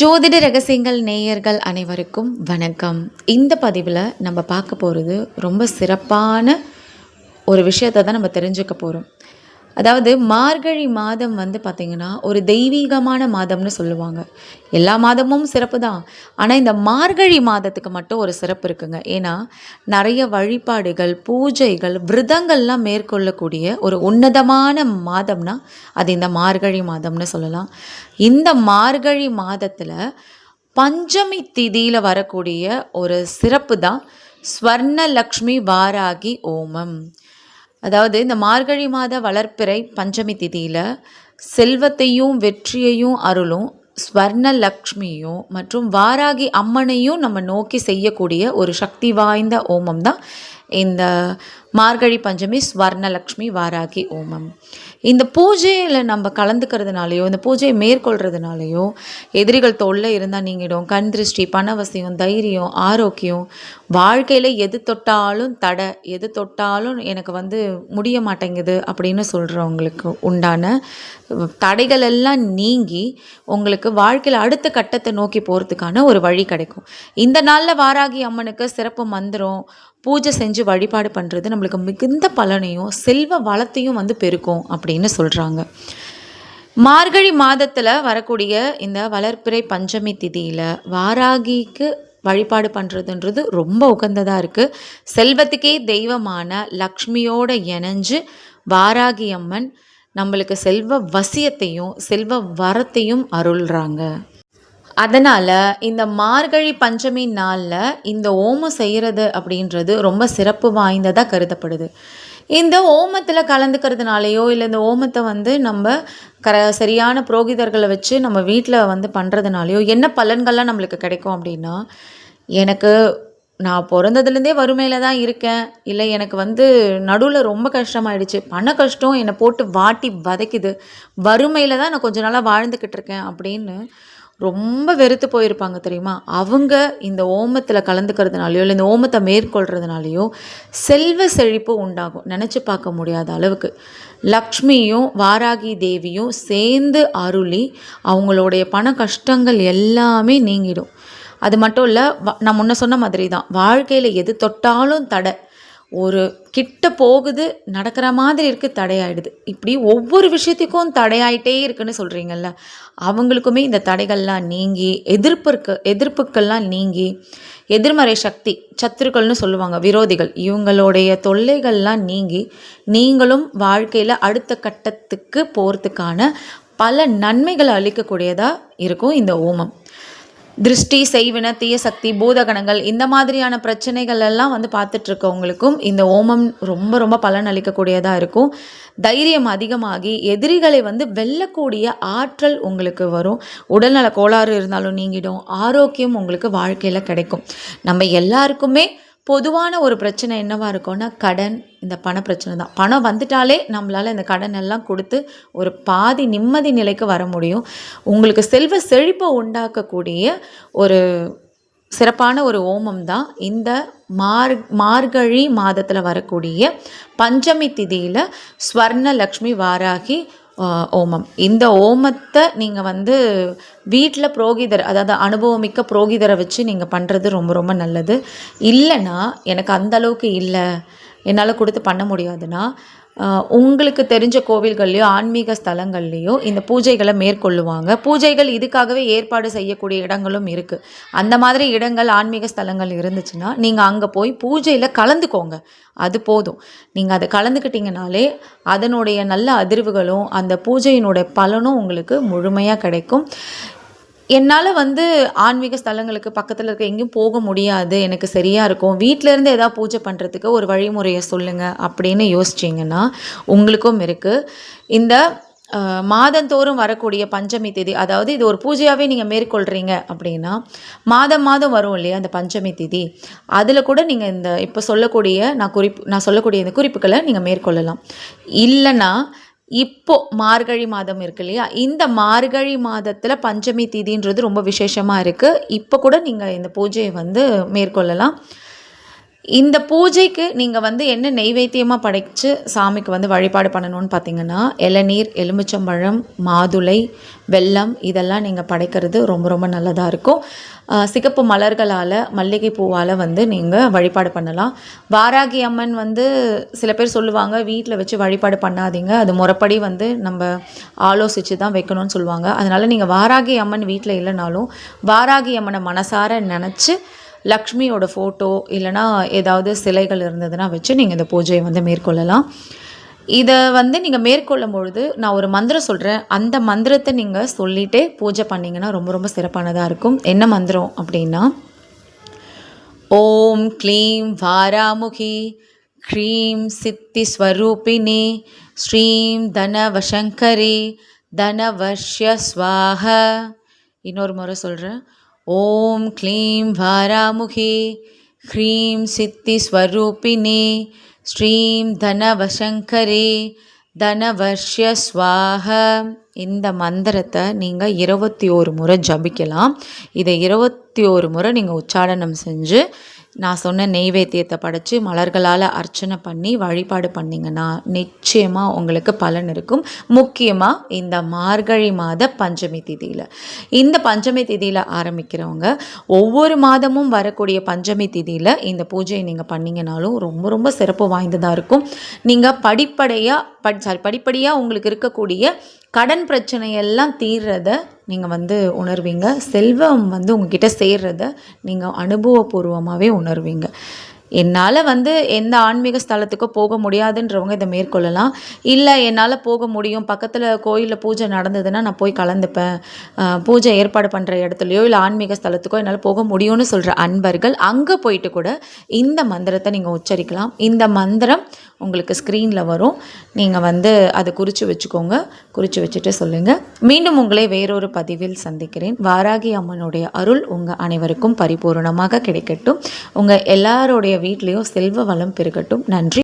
ஜோதிட ரகசியங்கள் நேயர்கள் அனைவருக்கும் வணக்கம். இந்த பதிவில் நம்ம பார்க்க போகிறது ரொம்ப சிறப்பான ஒரு விஷயத்தை தான் நம்ம தெரிஞ்சுக்க போகிறோம் அதாவது மார்கழி மாதம் வந்து பார்த்திங்கன்னா ஒரு தெய்வீகமான மாதம்னு சொல்லுவாங்க. எல்லா மாதமும் சிறப்பு தான் ஆனால் இந்த மார்கழி மாதத்துக்கு மட்டும் ஒரு சிறப்பு இருக்குங்க. ஏன்னா நிறைய வழிபாடுகள் பூஜைகள் விரதங்கள்லாம் மேற்கொள்ளக்கூடிய ஒரு உன்னதமான மாதம்னா அது இந்த மார்கழி மாதம்னு சொல்லலாம். இந்த மார்கழி மாதத்தில் பஞ்சமி திதியில் வரக்கூடிய ஒரு சிறப்பு தான் ஸ்வர்ணலக்ஷ்மி வாராகி ஓமம். அதாவது இந்த மார்கழி மாத வளர்ப்பிறை பஞ்சமி திதியில் செல்வத்தையும் வெற்றியையும் அருளும் ஸ்வர்ணலக்ஷ்மியும் மற்றும் வாராகி அம்மனையும் நம்ம நோக்கி செய்யக்கூடிய ஒரு சக்தி வாய்ந்த ஓமம் தான் இந்த மார்கழி பஞ்சமி ஸ்வர்ணலக்ஷ்மி வாராகி ஓமம். இந்த பூஜையில் நம்ம கலந்துக்கிறதுனாலையோ இந்த பூஜையை மேற்கொள்கிறதுனாலையோ எதிரிகள் தொல்லை இருந்தால் நீங்கிடும். கண் திருஷ்டி பணவசியம் தைரியம் ஆரோக்கியம் வாழ்க்கையில் எது தொட்டாலும் தடை எது தொட்டாலும் எனக்கு வந்து முடிய மாட்டேங்குது அப்படின்னு சொல்கிறவங்களுக்கு உண்டான தடைகள் எல்லாம் நீங்கி உங்களுக்கு வாழ்க்கையில் அடுத்த கட்டத்தை நோக்கி போகிறதுக்கான ஒரு வழி கிடைக்கும். இந்த நாளில் வாராகி அம்மனுக்கு சிறப்பு மந்திரம் பூஜை செஞ்சு வழிபாடு பண்ணுறது நம்மளுக்கு மிகுந்த பலனையும் செல்வ வளத்தையும் வந்து பெருக்கும் அப்படின்னு சொல்கிறாங்க மார்கழி மாதத்தில் வரக்கூடிய இந்த வளர்ப்பிறை பஞ்சமி திதியில் வாராகிக்கு வழிபாடு பண்ணுறதுன்றது ரொம்ப உகந்ததாக இருக்குது செல்வத்துக்கே தெய்வமான லக்ஷ்மியோட இணைஞ்சு வாராகி அம்மன் நம்மளுக்கு செல்வ வசியத்தையும் செல்வ வரத்தையும் அருள்றாங்க. அதனால் இந்த மார்கழி பஞ்சமி நாளில் இந்த ஓமம் செய்கிறது அப்படின்றது ரொம்ப சிறப்பு வாய்ந்ததாக கருதப்படுது. இந்த ஓமத்தில் கலந்துக்கிறதுனாலையோ இல்லை இந்த ஓமத்தை வந்து நம்ம கர சரியான புரோகிதர்களை வச்சு நம்ம வீட்டில் வந்து பண்ணுறதுனாலையோ என்ன பலன்கள்லாம் நம்மளுக்கு கிடைக்கும் அப்படின்னா எனக்கு நான் பிறந்ததுலேருந்தே வறுமையில் தான் இருக்கேன். இல்லை எனக்கு வந்து நடுவில் ரொம்ப கஷ்டமாயிடுச்சு. பண கஷ்டம் என்னை போட்டு வாட்டி வதைக்குது. வறுமையில் தான் நான் கொஞ்ச நாளாக வாழ்ந்துக்கிட்டு இருக்கேன் அப்படின்னு ரொம்ப வெறுத்து போயிருப்பாங்க தெரியுமா? அவங்க இந்த ஓமத்தில் கலந்துக்கிறதுனாலையோ இல்லை இந்த ஓமத்தை மேற்கொள்கிறதுனாலையோ செல்வ செழிப்பு உண்டாகும். நினச்சி பார்க்க முடியாத அளவுக்கு. லக்ஷ்மியும் வாராகி தேவியும் சேர்ந்து அருளி அவங்களுடைய பண கஷ்டங்கள் எல்லாமே நீங்கிடும். அது மட்டும் இல்லை நான் முன்ன சொன்ன மாதிரி தான் வாழ்க்கையில் எது தொட்டாலும் தடை. ஒரு கிட்ட போகுது நடக்கிற மாதிரி இருக்குது தடையாயிடுது. இப்படி ஒவ்வொரு விஷயத்துக்கும் தடையாயிட்டே இருக்குன்னு சொல்கிறீங்கல்ல அவங்களுக்குமே இந்த தடைகள்லாம் நீங்கி எதிர்ப்பு எதிர்ப்புக்கள்லாம் நீங்கி எதிர்மறை சக்தி சத்துருக்கள்னு சொல்லுவாங்க விரோதிகள் இவங்களுடைய தொல்லைகள்லாம் நீங்கி நீங்களும் வாழ்க்கையில் அடுத்த கட்டத்துக்கு போகிறதுக்கான பல நன்மைகளை அளிக்கக்கூடியதாக இருக்கும் இந்த ஓமம். திருஷ்டி செய்வின தீய சக்தி பூதகணங்கள் இந்த மாதிரியான பிரச்சனைகள் எல்லாம் வந்து பார்த்துட்ருக்கவங்களுக்கும் இந்த ஓமம் ரொம்ப ரொம்ப பலன் அளிக்கக்கூடியதாக இருக்கும். தைரியம் அதிகமாகி எதிரிகளை வந்து வெல்லக்கூடிய ஆற்றல் உங்களுக்கு வரும். உடல்நல கோளாறு இருந்தாலும் நீங்கிடும். ஆரோக்கியம் உங்களுக்கு வாழ்க்கையில் கிடைக்கும். நம்ம எல்லாருக்குமே பொதுவான ஒரு பிரச்சனை என்னவாக இருக்கும்னா கடன் இந்த பண பிரச்சனை தான். பணம் வந்துட்டாலே நம்மளால் இந்த கடன் எல்லாம் கொடுத்து ஒரு பாதி நிம்மதி நிலைக்கு வர முடியும். உங்களுக்கு செல்வ செழிப்பை உண்டாக்கக்கூடிய ஒரு சிறப்பான ஒரு ஓமம் தான் இந்த மார் மார்கழி மாதத்தில் வரக்கூடிய பஞ்சமி திதியில் ஸ்வர்ணலக்ஷ்மி வாராகி ஓமம். இந்த ஓமத்தை நீங்கள் வந்து வீட்டில் புரோகிதர் அதாவது அனுபவமிக்க புரோகிதரை வச்சு நீங்கள் பண்ணுறது ரொம்ப ரொம்ப நல்லது. இல்லைன்னா எனக்கு அந்த அளவுக்கு இல்லை. என்னால் கொடுத்து பண்ண முடியாதுன்னா உங்களுக்கு தெரிஞ்ச கோவில்கள்லையோ ஆன்மீக ஸ்தலங்கள்லேயோ இந்த பூஜைகளை மேற்கொள்ளுவாங்க. பூஜைகள் இதுக்காகவே ஏற்பாடு செய்யக்கூடிய இடங்களும் இருக்குது அந்த மாதிரி இடங்கள் ஆன்மீக ஸ்தலங்கள் இருந்துச்சுன்னா நீங்கள் அங்கே போய் பூஜையில் கலந்துக்கோங்க. அது போதும். நீங்கள் அதை கலந்துக்கிட்டிங்கனாலே அதனுடைய நல்ல அதிர்வுகளும் அந்த பூஜையினுடைய பலனும் உங்களுக்கு முழுமையாக கிடைக்கும். என்னால் வந்து ஆன்மீக ஸ்தலங்களுக்கு பக்கத்தில் இருக்க எங்கேயும் போக முடியாது. எனக்கு சரியாக இருக்கும். வீட்டிலேருந்து எதாவது பூஜை பண்ணுறதுக்கு ஒரு வழிமுறையை சொல்லுங்கள் அப்படின்னு யோசிச்சிங்கன்னா உங்களுக்கும் இருக்குது இந்த மாதந்தோறும் வரக்கூடிய பஞ்சமி திதி அதாவது இது ஒரு பூஜையாகவே நீங்கள் மேற்கொள்கிறீங்க அப்படின்னா மாதம் மாதம் வரும் இல்லையா அந்த பஞ்சமி திதி? அதில் கூட நீங்கள் இந்த இப்போ சொல்லக்கூடிய நான் குறிப்பு நான் சொல்லக்கூடிய இந்த குறிப்புகளை நீங்கள் மேற்கொள்ளலாம். இல்லைன்னா இப்போ மார்கழி மாதம் இருக்கு இல்லையா? இந்த மார்கழி மாதத்தில் பஞ்சமி தீதின்றது ரொம்ப விசேஷமாக இருக்குது இப்போ கூட நீங்கள் இந்த பூஜையை வந்து மேற்கொள்ளலாம். இந்த பூஜைக்கு நீங்கள் வந்து என்ன நெய்வேத்தியமாக படைச்சு சாமிக்கு வந்து வழிபாடு பண்ணணும்னு பார்த்தீங்கன்னா இளநீர் எலுமிச்சம்பழம் மாதுளை வெல்லம் இதெல்லாம் நீங்கள் படைக்கிறது ரொம்ப ரொம்ப நல்லதாக இருக்கும். சிகப்பு மலர்களால் மல்லிகை பூவால் வந்து நீங்கள் வழிபாடு பண்ணலாம். வாராகி அம்மன் வந்து சில பேர் சொல்லுவாங்க வீட்டில் வச்சு வழிபாடு பண்ணாதீங்க. அது முறைப்படி வந்து நம்ம ஆலோசித்து தான் வைக்கணும்னு சொல்லுவாங்க. அதனால் நீங்கள் வாராகி அம்மன் வீட்டில் இல்லைனாலும் வாராகி அம்மனை மனசார நினச்சி லக்ஷ்மியோட ஃபோட்டோ இல்லைனா ஏதாவது சிலைகள் இருந்ததுன்னா வச்சு நீங்கள் இந்த பூஜையை வந்து மேற்கொள்ளலாம். இதை வந்து நீங்கள் மேற்கொள்ளும் பொழுது நான் ஒரு மந்திரம் சொல்கிறேன் அந்த மந்திரத்தை நீங்கள் சொல்லிகிட்டே பூஜை பண்ணிங்கன்னா ரொம்ப ரொம்ப சிறப்பானதாக இருக்கும். என்ன மந்திரம் அப்படின்னா ஓம் க்ளீம் வாராமுகி க்ரீம் சித்தி ஸ்வரூபிணி ஸ்ரீம் தனவசங்கரி தனவஷ்ய ஸ்வாக இன்னொரு முறை சொல்கிறேன் ஓம் க்ளீம் வாராமுகி ह्रीं सिद्धिस्वरूपिणी ஸ்ரீம் தனவசங்கரி தனவர்ஷ்ய ஸ்வாஹ இந்த மந்திரத்தை நீங்கள் இருபத்தி ஒரு முறை ஜபிக்கலாம் இதை இருபத்தி ஒரு முறை நீங்கள் உச்சாடனம் செஞ்சு நான் சொன்ன நெய்வேத்தியத்தை படைத்து மலர்களால் அர்ச்சனை பண்ணி வழிபாடு பண்ணிங்கன்னா நிச்சயமாக உங்களுக்கு பலன் இருக்கும். முக்கியமாக இந்த மார்கழி மாத பஞ்சமி திதியில். இந்த பஞ்சமி திதியில் ஆரம்பிக்கிறவங்க ஒவ்வொரு மாதமும் வரக்கூடிய பஞ்சமி திதியில் இந்த பூஜையை நீங்கள் பண்ணிங்கனாலும் ரொம்ப ரொம்ப சிறப்பு வாய்ந்ததாக இருக்கும். நீங்கள் படிப்படையாக படி சாரி படிப்படியாக உங்களுக்கு இருக்கக்கூடிய கடன் பிரச்சனையெல்லாம் தீர்றத நீங்கள் வந்து உணர்வீங்க. செல்வம் வந்து உங்ககிட்ட சேர்றத நீங்கள் அனுபவபூர்வமாகவே உணர்வீங்க. என்னால் வந்து எந்த ஆன்மீக ஸ்தலத்துக்கோ போக முடியாதுன்றவங்க இதை மேற்கொள்ளலாம். இல்லை என்னால் போக முடியும். பக்கத்தில் கோயிலில் பூஜை நடந்ததுன்னா நான் போய் கலந்துப்பேன். பூஜை ஏற்பாடு பண்ணுற இடத்துலையோ இல்லை ஆன்மீக ஸ்தலத்துக்கோ என்னால் போக முடியும்னு சொல்கிற அன்பர்கள் அங்கே போயிட்டு கூட இந்த மந்திரத்தை நீங்கள் உச்சரிக்கலாம். இந்த மந்திரம் உங்களுக்கு ஸ்க்ரீனில் வரும். நீங்கள் வந்து அதை குறித்து வச்சுக்கோங்க. குறித்து வச்சுட்டு சொல்லுங்கள் மீண்டும் உங்களை வேறொரு பதிவில் சந்திக்கிறேன். வாராகி அம்மனுடைய அருள் உங்கள் அனைவருக்கும் பரிபூரணமாக கிடைக்கட்டும். உங்கள் எல்லாருடைய வீட்லேயும் செல்வ வளம் பெருகட்டும். நன்றி.